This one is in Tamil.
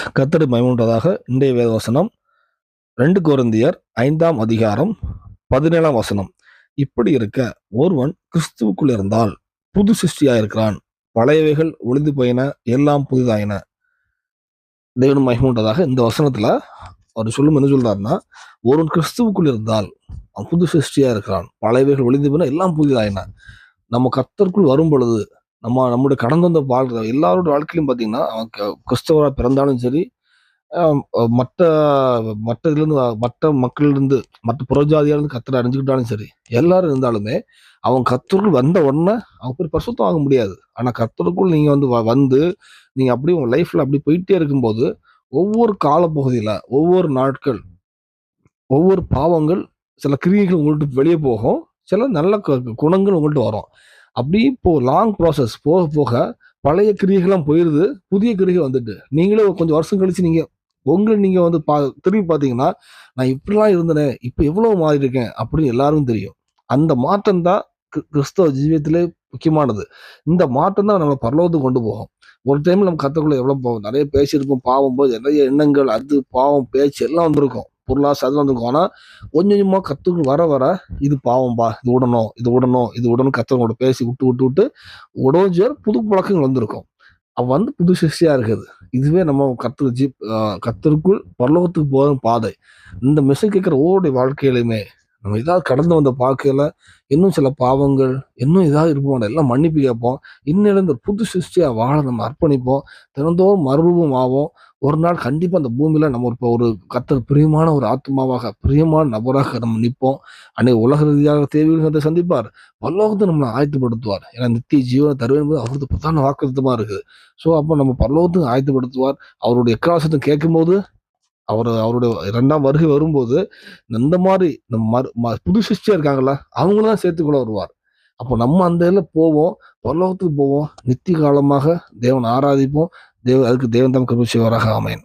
கத்தடு மயமுண்டதாக இன்றைய வேத வசனம் ரெண்டு கொரிந்தியர் ஐந்தாம் அதிகாரம் பதினேழாம் வசனம். இப்படி இருக்க ஒருவன் கிறிஸ்துவுக்குள் இருந்தால் புது சிருஷ்டியா இருக்கிறான் பழையவைகள் ஒளிந்து போயின எல்லாம் புதிதாயின. தேவனும் மகிமுண்டதாக இந்த வசனத்துல அவர் சொல்லும் என்ன சொல்றாருன்னா ஒருவன் கிறிஸ்துவுக்குள் இருந்தால் அவன் புது சிருஷ்டியா இருக்கிறான் பழையவைகள் ஒளிந்து போயின எல்லாம் புதிதாயின. நம்ம கத்தருக்குள் வரும் பொழுது நம்ம நம்முடைய கடந்து வந்த வாழ்க்கை எல்லாரோட வாழ்க்கையிலும் பார்த்தீங்கன்னா அவன் க- பிறந்தாலும் சரி மற்ற மற்ற இதுலேருந்து மற்ற மக்களிலிருந்து மற்ற புறஜாதியாலேருந்து கத்தரை அறிஞ்சுக்கிட்டாலும் சரி எல்லாரும் இருந்தாலுமே அவன் கத்தருக்குள் வந்த உடனே அவன் பேர் பரிசுத்தம் ஆக முடியாது. ஆனால் கத்தருக்குள் நீங்கள் வந்து வ- வந்து நீங்கள் அப்படியே உங்கள் லைஃப்பில் அப்படி போயிட்டே இருக்கும்போது ஒவ்வொரு காலப்பகுதியில் ஒவ்வொரு நாட்கள் ஒவ்வொரு பாவங்கள் சில கிரியைகள் உங்கள்கிட்ட வெளியே போகும் சில நல்ல குணங்கள் உங்கள்கிட்ட வரும். அப்படி இப்போ லாங் ப்ராசஸ் போக போக பழைய கிரியைகள்லாம் போயிடுது புதிய கிரிகை வந்துட்டு. நீங்களே கொஞ்சம் வருஷம் கழிச்சு நீங்கள் உங்களை நீங்கள் வந்து பா திரும்பி பார்த்தீங்கன்னா நான் இப்படிலாம் இருந்தேனே இப்போ எவ்வளோ மாறி இருக்கேன் அப்படின்னு எல்லாருக்கும் தெரியும். அந்த மாற்றம் தான் கிறிஸ்தவ ஜீவியத்திலே முக்கியமானது. இந்த மாற்றம் தான் நம்ம பரலோகத்துக்கு கொண்டு போகும். ஒரு டைம் நம்ம கற்றுக்குள்ள எவ்வளோ போகும் நிறைய பேசியிருப்போம் பாவம் போது நிறைய எண்ணங்கள் அது பாவம் பேச்சு எல்லாம் வந்திருக்கும். பொருளாசை அதெல்லாம் வந்திருக்கும். கொஞ்சம் கொஞ்சமாக கத்துக்கு வர வர இது பாவம்பா இது விடணும் இது விடணும் இது விடணும் கத்தவங்களோட பேசி விட்டு விட்டு விட்டு உடஞ்சர் புது பழக்கங்கள் வந்திருக்கும். அவன் வந்து புது சிஷ்டியாக இருக்குது. இதுவே நம்ம கத்து ஜீப் கத்தருக்குள் பரலோகத்துக்கு போகிற பாதை. இந்த மெசேஜ் கேட்குற ஒவ்வொருடைய வாழ்க்கையிலுமே நம்ம ஏதாவது கடந்து வந்த பார்க்கையில் இன்னும் சில பாவங்கள் இன்னும் ஏதாவது இருப்போம். எல்லாம் மன்னிப்பு கேட்போம். இன்னும் இந்த புது சிருஷ்டியாக வாழ நம்ம அர்ப்பணிப்போம். தினந்தோறும் மறுரூபம் ஆவோம். ஒரு நாள் கண்டிப்பாக அந்த பூமியில் நம்ம இப்போ ஒரு கத்தர் பிரியமான ஒரு ஆத்மாவாக பிரியமான நபராக நம்ம நிற்போம். அன்னைக்கு உலக ரீதியாக தேவைகளை சந்திப்பார். பரலோகத்தை நம்மளை ஆயத்துப்படுத்துவார். ஏன்னா நித்திய ஜீவனை தருவேன் என்பது அவரது பிரதான வாக்குறுத்தமாக இருக்குது. ஸோ அப்போ நம்ம பரலோகத்துக்கு ஆயத்துப்படுத்துவார். அவருடைய எக்காசத்தை கேட்கும்போது அவர் அவருடைய இரண்டாம் வருகை வரும்போது இந்த மாதிரி நம்ம மறு ம- புது சிஷ்டியாக இருக்காங்களா அவங்கள தான் சேர்த்துக்கொள்ள வருவார். அப்போ நம்ம அந்த இதில் போவோம் பரலோகத்துக்கு போவோம் நித்திய காலமாக தேவன் ஆராதிப்போம் தேவ அதுக்கு தேவன் தம் கிருபி செய்வாராக அமையன்